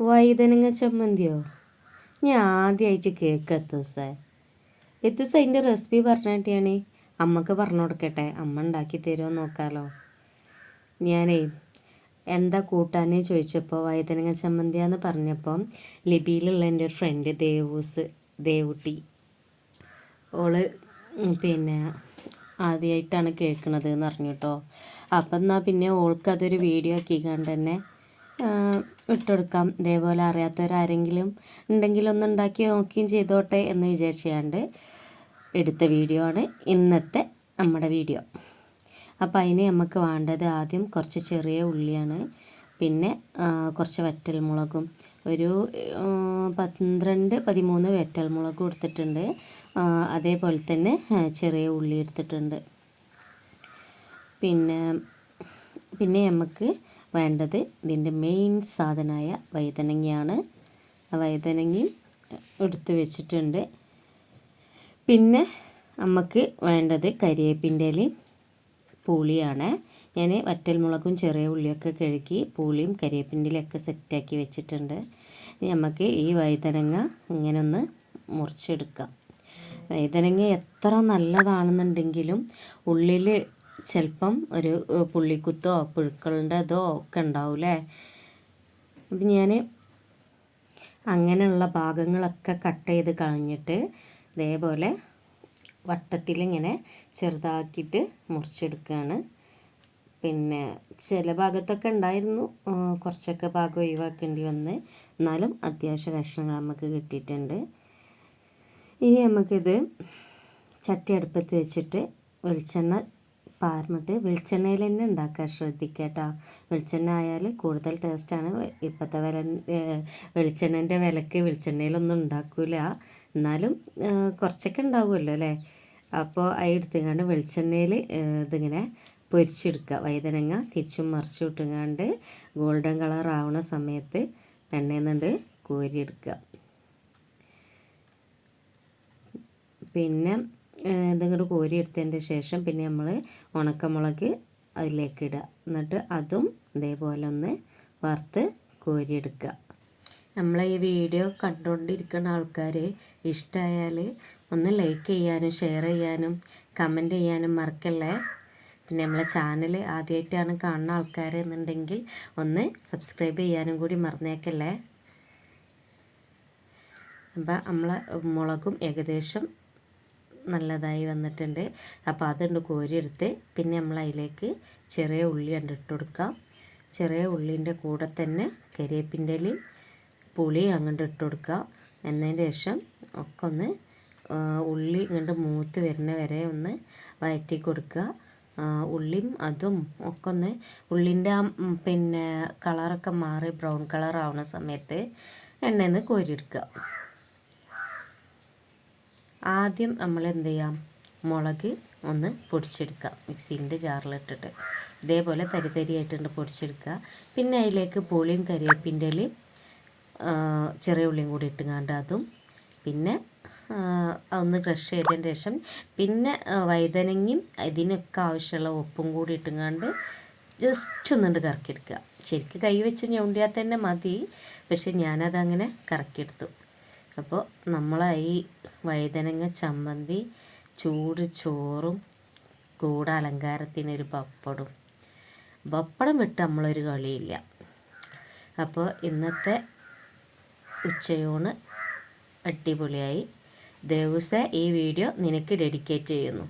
വൈതനങ്ങ ചമ്മന്തിയോ? ഞാൻ ആദ്യമായിട്ട് കേക്ക് എത്തൂസേ എത്തൂസ അതിന്റെ റെസിപ്പി പറഞ്ഞിട്ടാണ് അമ്മയ്ക്ക് പറഞ്ഞു കൊടുക്കട്ടെ. അമ്മ ഉണ്ടാക്കി തരുമോ നോക്കാലോ. ഞാനേ എന്താ കൂട്ടാന്ന് ചോദിച്ചപ്പോൾ വൈതനങ്ങ ചമ്മന്തിയാന്ന് പറഞ്ഞപ്പോൾ ലിപിയിലുള്ള എന്റെ ഫ്രണ്ട് ദേവൂസ് ദേവുട്ടി. ഓൾ പിന്നെ ആദ്യമായിട്ടാണ് കേൾക്കണത് എന്ന് പറഞ്ഞു കേട്ടോ അപ്പം എന്നാൽ പിന്നെ ഓൾക്ക് അതൊരു വീഡിയോ ആക്കി കണ്ട് തന്നെ ഇട്ടുകൊടുക്കാം ഇതേപോലെ അറിയാത്തവരാരെങ്കിലും ഉണ്ടെങ്കിൽ ഒന്ന് ഉണ്ടാക്കി നോക്കുകയും ചെയ്തോട്ടെ എന്ന് വിചാരിച്ചുകൊണ്ട് എടുത്ത വീഡിയോ ആണ് ഇന്നത്തെ നമ്മുടെ വീഡിയോ. അപ്പോൾ അതിന് നമുക്ക് വേണ്ടത് ആദ്യം കുറച്ച് ചെറിയ ഉള്ളിയാണ്. പിന്നെ കുറച്ച് വറ്റൽമുളകും. ഒരു പന്ത്രണ്ട് പതിമൂന്ന് വറ്റൽമുളകും എടുത്തിട്ടുണ്ട് അതേപോലെ തന്നെ ചെറിയ ഉള്ളി എടുത്തിട്ടുണ്ട്. പിന്നെ പിന്നെ നമുക്ക് വേണ്ടത് ഇതിന്റെ മെയിൻ സാധനമായ വൈതനങ്ങയാണ് വൈതനങ്ങയും എടുത്തു വെച്ചിട്ടുണ്ട്. പിന്നെ നമുക്ക് വേണ്ടത് കരിയേപ്പിന്റെ ഇലയും പുളിയാണ്. ഞാൻ വറ്റൽമുളകും ചെറിയ ഉള്ളിയൊക്കെ കഴുകി പൂളിയും കരിയേപ്പിന്റെ ഇലയൊക്കെ സെറ്റാക്കി വെച്ചിട്ടുണ്ട്. നമുക്ക് ഈ വൈതനങ്ങ ഇങ്ങനെ ഒന്ന് മുറിച്ചെടുക്കാം. വൈതനങ്ങ എത്ര നല്ലതാണെന്നുണ്ടെങ്കിലും ഉള്ളിൽ ചിലപ്പം ഒരു പുള്ളിക്കുത്തോ പുഴുക്കളുടേതോ ഒക്കെ ഉണ്ടാവില്ലേ അപ്പം ഞാൻ അങ്ങനെയുള്ള ഭാഗങ്ങളൊക്കെ കട്ട് ചെയ്ത് കളഞ്ഞിട്ട് ഇതേപോലെ വട്ടത്തിലിങ്ങനെ ചെറുതാക്കിയിട്ട് മുറിച്ചെടുക്കുകയാണ് പിന്നെ ചില ഭാഗത്തൊക്കെ ഉണ്ടായിരുന്നു കുറച്ചൊക്കെ ഭാഗം ഒഴിവാക്കേണ്ടി വന്ന്. എന്നാലും അത്യാവശ്യ കഷ്ണങ്ങൾ നമുക്ക് കിട്ടിയിട്ടുണ്ട്. ഇനി നമുക്കിത് ചട്ടി അടുപ്പത്ത് വെച്ചിട്ട് വെളിച്ചെണ്ണ പാർന്നിട്ട് വെളിച്ചെണ്ണയിൽ തന്നെ ഉണ്ടാക്കാൻ ശ്രദ്ധിക്കുക കേട്ടോ. വെളിച്ചെണ്ണ ആയാൽ കൂടുതൽ ടേസ്റ്റാണ് ഇപ്പോഴത്തെ വില വെളിച്ചെണ്ണേന്റെ വിലക്ക് വെളിച്ചെണ്ണയിലൊന്നും ഉണ്ടാക്കില്ല എന്നാലും കുറച്ചൊക്കെ ഉണ്ടാവുമല്ലോ അല്ലേ? അപ്പോൾ അത് എടുത്തുകൊണ്ട് വെളിച്ചെണ്ണയിൽ ഇതിങ്ങനെ പൊരിച്ചെടുക്കുക. വൈതനങ്ങ തിരിച്ചും മറിച്ചു വിട്ടുകൊണ്ട് ഗോൾഡൻ കളർ ആവുന്ന സമയത്ത് എണ്ണയിൽ നിന്നുണ്ട് കോരിയെടുക്കുക. പിന്നെ ഇതിങ്ങോട്ട് കോരി എടുത്തതിന്റെ ശേഷം പിന്നെ നമ്മൾ ഉണക്കമുളക് അതിലേക്ക് ഇടുക. എന്നിട്ട് അതും ഇതേപോലെ ഒന്ന് വറുത്ത് കോരിയെടുക്കുക. നമ്മൾ ഈ വീഡിയോ കണ്ടുകൊണ്ടിരിക്കുന്ന ആൾക്കാർ ഇഷ്ടമായാൽ ഒന്ന് ലൈക്ക് ചെയ്യാനും ഷെയർ ചെയ്യാനും കമന്റ് ചെയ്യാനും മറക്കല്ലേ? പിന്നെ നമ്മളെ ചാനൽ ആദ്യമായിട്ടാണ് കാണുന്ന ആൾക്കാർ എന്നുണ്ടെങ്കിൽ ഒന്ന് സബ്സ്ക്രൈബ് ചെയ്യാനും കൂടി മറന്നേക്കല്ലേ? അപ്പം നമ്മളെ മുളകും ഏകദേശം നല്ലതായി വന്നിട്ടുണ്ട്. അപ്പോൾ അതുണ്ട് കോരിയെടുത്ത് പിന്നെ നമ്മൾ അതിലേക്ക് ചെറിയ ഉള്ളി കണ്ടിട്ട് കൊടുക്കാം. ചെറിയ ഉള്ളിന്റെ കൂടെ തന്നെ കരിയേപ്പിന്റെ ഇലയും പുളിയും അങ്ങോട്ട് ഇട്ട് കൊടുക്കുക. എന്നതിന് ശേഷം ഒക്കെ ഒന്ന് ഉള്ളി ഇങ്ങോട്ട് മൂത്ത് വരുന്ന വരെ ഒന്ന് വയറ്റി കൊടുക്കുക. ഉള്ളിയും അതും ഒക്കെ ഒന്ന് ഉള്ളിന്റെ ആ പിന്നെ കളറൊക്കെ മാറി ബ്രൗൺ കളർ ആവുന്ന സമയത്ത് എണ്ണയിൽ നിന്ന് കോരിയെടുക്കുക. ആദ്യം നമ്മൾ എന്ത് ചെയ്യാം? മുളക് ഒന്ന് പൊടിച്ചെടുക്കുക. മിക്സീന്റെ ജാറിലിട്ടിട്ട്. ഇതേപോലെ തരി തരിയായിട്ടുണ്ട് പൊടിച്ചെടുക്കുക. പിന്നെ അതിലേക്ക് പുളിയും കരിവേപ്പിന്റെ ചെറിയ ഉള്ളിയും കൂടി ഇട്ടുകൊണ്ട് അതും. പിന്നെ ഒന്ന് ക്രഷ് ചെയ്തതിന് ശേഷം പിന്നെ വൈതനങ്ങയും ഇതിനൊക്കെ ആവശ്യമുള്ള ഉപ്പും കൂടി ഇട്ടുകൊണ്ട് ജസ്റ്റ് ഒന്നുകൊണ്ട് കറക്കിയെടുക്കുക. ശരിക്കും കൈ വെച്ച് ഞൊണ്ടിയാൽ തന്നെ മതി. പക്ഷെ ഞാനതങ്ങനെ കറക്കിയെടുത്തു. അപ്പോൾ നമ്മൾ ഈ വഴുതനങ്ങ ചമ്മന്തി ചൂട് ചോറും കൂടെ അലങ്കാരത്തിനൊരു പപ്പടും. പപ്പടം വിട്ട് നമ്മളൊരു കളിയില്ല. അപ്പോൾ ഇന്നത്തെ ഉച്ചയൂണ് അടിപൊളിയായി. ദിവസം ഈ വീഡിയോ നിനക്ക് ഡെഡിക്കേറ്റ് ചെയ്യുന്നു.